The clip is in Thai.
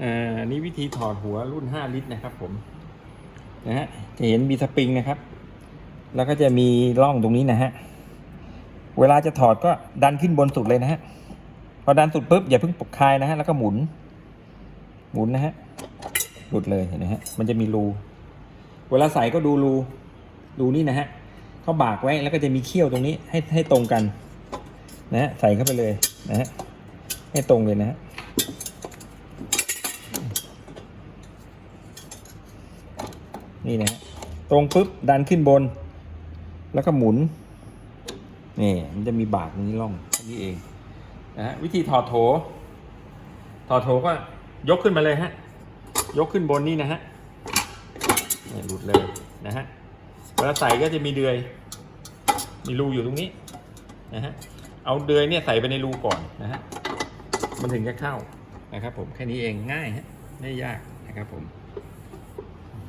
อ่านี่วิธีถอดหัวรุ่น 5 ลิตรนะครับผมนะฮะจะเห็นมีสปริงนะครับ แล้วก็จะมีร่องตรงนี้นะฮะเวลาจะถอดก็ดันขึ้นบนสุดเลยนะฮะพอดันสุดปุ๊บอย่าเพิ่งปกคลายนะฮะแล้วก็หมุน หมุนนะฮะหลุดเลยเห็นไหมฮะมันจะมีรู เวลาใส่ก็ดูรูรูนี่นะฮะเขาบากไว้แล้วก็จะมีเขี้ยวตรงนี้ให้ให้ตรงกัน นะฮะใส่เข้าไปเลยนะฮะให้ตรงเลยนะฮะ นี่นะฮะตรงปุ๊บดันขึ้นบน แล้วก็หมุนนี่มันจะมีบากตรงนี้ร่องแค่นี้เองนะฮะวิธีถอดโถ ถอดโถก็ยกขึ้นมาเลยฮะ ยกขึ้นบนนี่นะฮะนี่หลุดเลยนะฮะเวลาใส่ก็จะมีเดือย มีรูอยู่ตรงนี้นะฮะเอาเดือยเนี่ยใส่ไปในรูก่อนนะฮะมันถึงจะเข้านะครับผมแค่นี้เองง่ายฮะไม่ยากนะครับผม